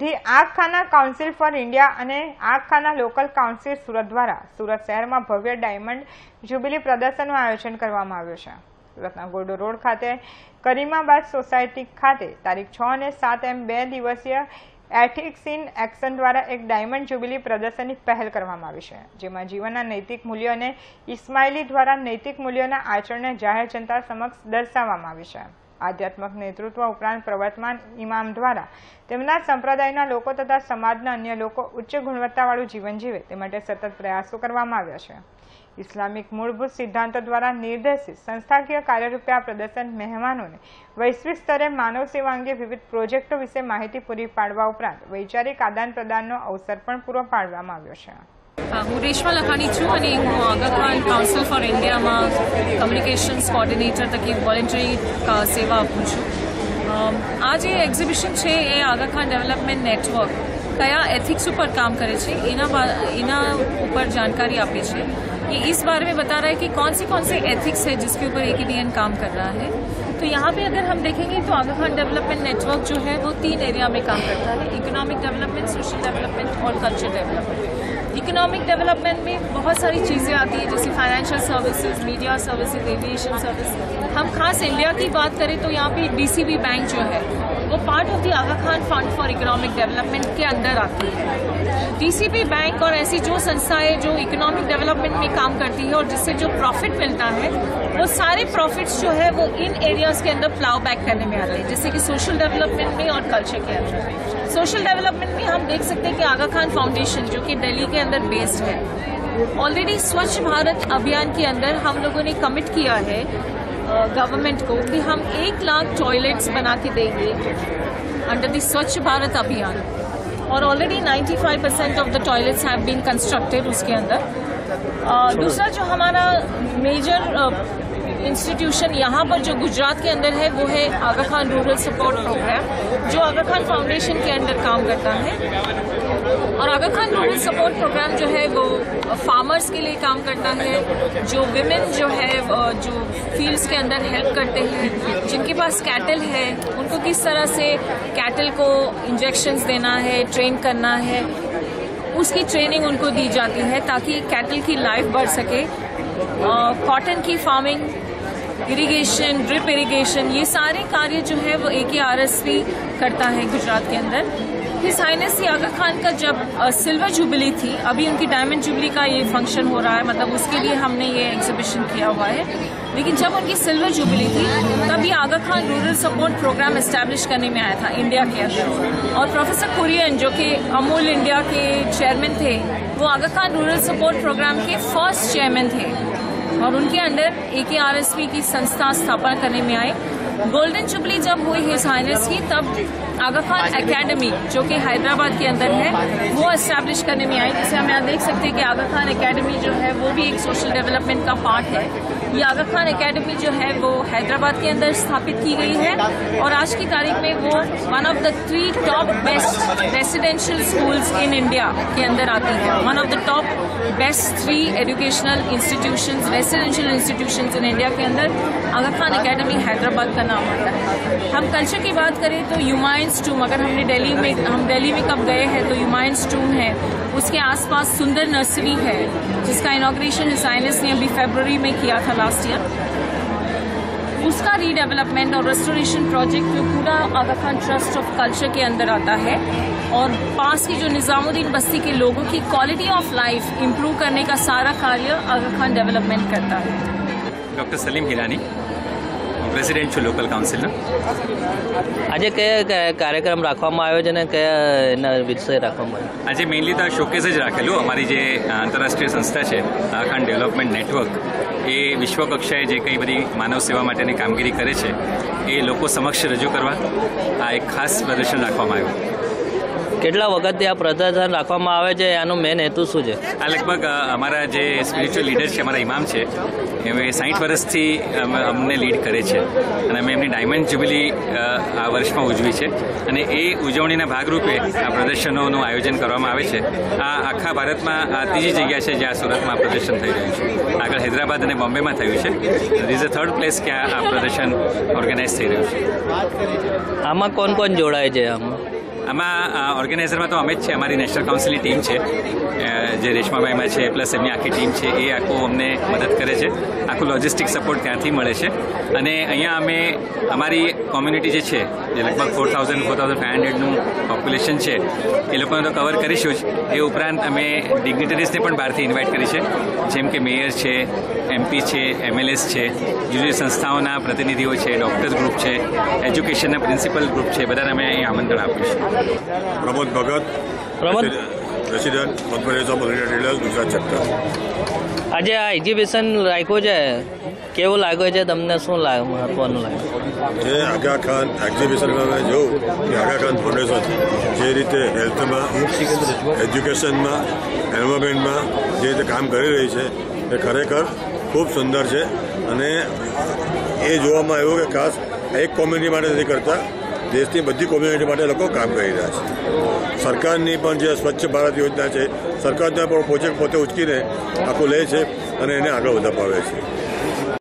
The આગખાના council for India અને આગખાના લોકલ કાઉન્સિલ સુરત દ્વારા સુરત શહેરમાં ભવ્ય ડાયમંડ જ્યુબિલી પ્રદર્શનનું આયોજન કરવામાં આવ્યું છે. સુરતના ગોડો રોડ ખાતે કરીમાબાદ સોસાયટી ખાતે તારીખ છ અને સાત એમ બે દિવસીય એથિક્સ ઇન એક્શન દ્વારા એક ડાયમંડ જ્યુબિલી પ્રદર્શનની પહેલ કરવામાં આવી છે, જેમાં જીવનના નૈતિક મૂલ્યો અને ઇસ્માઇલી દ્વારા નૈતિક મૂલ્યોના આચરણને જાહેર જનતા સમક્ષ દર્શાવવામાં આવી છે. આધ્યાત્મક નેતૃત્વ ઉપરાંત પ્રવર્તમાન ઇમામ દ્વારા તેમના સંપ્રદાયના લોકો તથા સમાજના અન્ય લોકો ઉચ્ચ ગુણવત્તાવાળું જીવન જીવે તે માટે સતત પ્રયાસો કરવામાં આવ્યા છે. ઇસ્લામિક મૂળભૂત સિદ્ધાંતો દ્વારા નિર્દેશિત સંસ્થાકીય કાર્યરૂપે આ પ્રદર્શન મહેમાનોને વૈશ્વિક સ્તરે માનવ સેવા અંગે વિવિધ પ્રોજેક્ટો વિશે માહિતી પૂરી પાડવા ઉપરાંત વૈચારિક આદાન પ્રદાનનો અવસર પણ પૂરો પાડવામાં આવ્યો છે. હું રેશમા લખાણી છું અને હું આગા ખાન કાઉન્સિલ ફોર ઇન્ડિયામાં કમ્યુનિકેશન્સ કોર્ડિનેટર તરીકે વોલેન્ટરી સેવા આપું છું આ જે એક્ઝિબિશન છે એ આગા ખાન ડેવલપમેન્ટ નેટવર્ક કયા एथिक्स ऊपर काम करे छे इना इना ऊपर जानकारी आपे छे ये इस बारे में बता रहा है कि कौन से कौन से एथिक्स है जिसके ऊपर एक इंडियन काम कर रहा है तो यहाँ पे अगर हम देखेंगे तो आगा खान डेवलपमेंट नेटवर्क जो है वो तीन एरिया में काम करता है इकोनॉमिक डेवलपमेंट सोशल डेवलपमेंट और कल्चर डेवलपमेंट इकोनॉमिक डेवलपमेंट में बहुत सारी चीज़ें आती हैं, जैसे financial services media services aviation service हम खास इंडिया की बात करें तो यहाँ पे डीसीबी बैंक जो है, वो part of the Aga Khan fund for economic development के अंदर आती है। डीसीबी बैंक और ऐसी जो संस्थाएँ जो इकोनॉमिक डेवलपमेंट में काम करती है और जिससे जो प्रॉफिट मिलता है, वो सारे प्रॉफिट्स जो है वो इन एरियाज़ के अंदर प्लाउ बैक करने में आते हैं, जैसे कि सोशल डेवलपमेंट में और कल्चर के अंदर सोशल डेवलपमेंट में हम देख सकते हैं कि आगा खान फाउंडेशन जो कि दिल्ली के अंदर बेस्ड है। ऑलरेडी स्वच्छ भारत अभियान के अंदर हम लोगों ने कमिट किया है गवर्नमेंट को कि हम एक लाख टॉयलेट्स बना के देंगे अंडर द स्वच्छ भारत अभियान। और already 95 percent of the toilets have been constructed उसके अंदर। दूसरा जो हमारा मेजर इंस्टीट्यूशन यहाँ पर जो गुजरात के अंदर है वो है Aga Khan rural support program जो आगा खान फाउंडेशन के अंदर काम करता है। और Aga Khan rural support program जो है वो फार्मर्स के लिए काम करता है, जो विमेन जो है जो फील्ड्स के अंदर हेल्प करते हैं, जिनके पास कैटल है, उनको किस तरह से कैटल को इंजेक्शंस देना है ट्रेन करना है, उसकी ट्रेनिंग उनको दी जाती है ताकि कैटल की लाइफ बढ़ सके। कॉटन की फ़ार्मिंग इरिगेशन ड्रिप इरिगेशन ये सारे कार्य जो है वो ए के आर एस पी करता है गुजरात के अंदर। हिस हाइनेस आगा खान का जब सिल्वर जुबली थी, अभी उनकी डायमंड जुबली का ये फ़ंक्शन हो रहा है मतलब उसके लिए हमने ये एग्जीबिशन किया हुआ है। लेकिन जब उनकी सिल्वर जुबली थी तब ये Aga Khan rural support program establish करने में आया था इंडिया के अंदर। और प्रोफेसर कुरियन जो कि अमूल इंडिया के चेयरमैन थे, वो Aga Khan rural support program के फ़र्स्ट चेयरमैन थे। और उनके अंडर ए की संस्था स्थापना करने में आए। गोल्डन जुबली जब हुई हिज हाइनेस की, तब आगा खान एकेडमी, जो कि हैदराबाद के अंदर है, वो एस्टेब्लिश करने में आई, जिसे हम यहाँ देख सकते हैं कि आगा खान एकेडमी जो है, वो भी एक सोशल डेवलपमेंट का पार्ट है। ये खान एकेडमी जो है, वो हैदराबाद के अंदर स्थापित की गई है और आज की तारीख में वो one of the three top best residential schools in India के अंदर आती है। One of the top best three educational institution residential institution in India के अंदर आगा खान एकेडमी हैदराबाद का नाम आता है। हम कल्चर की बात करें तो यूमाइंस टूम अगर हमने दिल्ली में, हम दिल्ली में कब गए हैं तो यूमाइंस टूम है। उसके आसपास सुंदर नर्सरी है, जिसका इनाग्रेशन साइनस ने अभी फेबररी में किया था लास्ट ईयर उसका रीडेवलपमेंट और रेस्टोरेशन प्रोजेक्ट जो पूरा Aga Khan trust of culture के अंदर आता है और पास की जो निज़ामुद्दीन बस्ती के लोगों की क्वालिटी ऑफ लाइफ इम्प्रूव करने का सारा कार्य आगा खान डेवलपमेंट करता है ડૉક્ટર સલીમ હિરાની પ્રેસિડેન્ટ છું લોકલ કાઉન્સિલનો આજે કયા કાર્યક્રમ રાખવામાં આવ્યો છે ને કયા એના વિષય રાખવામાં આવ્યો આજે મેઇનલી તો આ શોકેસ જ રાખેલું અમારી જે આંતરરાષ્ટ્રીય સંસ્થા છે આખાન ડેવલપમેન્ટ નેટવર્ક એ વિશ્વ કક્ષાએ જે કંઈ બધી માનવ સેવા માટેની કામગીરી કરે છે, એ લોકો સમક્ષ રજૂ કરવા આ એક ખાસ પ્રદર્શન રાખવામાં આવ્યું. કેટલા વખતથી આ પ્રદર્શન રાખવામાં આવે છે? આનો મેન હેતુ શું છે? આ લગભગ અમારા જે સ્પિરિચ્યુઅલ લીડર છે અમારા ઇમામ છે એમણે સાઠ વર્ષથી અમને લીડ કરે છે. અને અમે એમની ડાયમંડ જ્યુબિલી આ વર્ષમાં ઉજવી છે. અને એ ઉજવણીના ભાગરૂપે આ પ્રદર્શનોનું આયોજન કરવામાં આવે છે. આ આખા ભારતમાં આ ત્રીજી જગ્યા છે જ્યાં સુરતમાં પ્રદર્શન થઈ રહ્યું છે. આગળ હૈદરાબાદ અને બોમ્બેમાં થયું છે. ઇઝ અ થર્ડ પ્લેસ કે આ પ્રદર્શન ઓર્ગેનાઇઝ થઈ રહ્યું છે. આમાં કોણ કોણ જોડાય છે આમાં? આમાં ઓર્ગેનાઇઝરમાં તો અમે જ છે. અમારી નેશનલ કાઉન્સિલની ટીમ છે. જે રેશમાભાઈમાં છે પ્લસ એમની આખી ટીમ છે, એ આખું અમને મદદ કરે છે. આખું લોજિસ્ટિક સપોર્ટ ત્યાંથી મળે છે. અને અહીંયા અમે, અમારી કોમ્યુનિટી જે છે, જે લગભગ four thousand four thousand five હંડ્રેડનું population છે, એ લોકોને તો કવર કરીશું જ. એ ઉપરાંત અમે ડિગ્નિટરીઝને પણ બહારથી ઇન્વાઇટ કરી છે. જેમ કે મેયર છે એમપી છે એમએલએસ છે જુદી જુદી સંસ્થાઓના પ્રતિનિધિઓ છે ડોક્ટર્સ ગ્રુપ છે એજ્યુકેશનના પ્રિન્સિપલ ગ્રુપ છે બધાને અમે અહીં આમંત્રણ આપ્યું Pramod Bhagat Pramod. Resident conference of retailers Gujarat chapter આજે આ એક્ઝિબિશન રાખ્યું છે? કેવું લાગે છે? તમને શું લાગે મહત્વનું લાગે જે આગા ખાન એક્ઝિબિશનમાં મેં જોઉં કે આગા ખાન ફાઉન્ડેશન જે રીતે હેલ્થમાં એજ્યુકેશનમાં એન્વાયરમેન્ટમાં જે રીતે કામ કરી રહી છે એ ખરેખર ખૂબ સુંદર છે. અને એ જોવામાં આવ્યું કે ખાસ એક કોમ્યુનિટી માટે નથી કરતા, દેશની બધી કોમ્યુનિટી માટે લોકો કામ કરી રહ્યા છે. સરકારની પણ જે સ્વચ્છ ભારત યોજના છે સરકારના પણ પ્રોજેક્ટ પોતે ઉચકીને આખું લે છે અને એને આગળ વધાપાવે છે.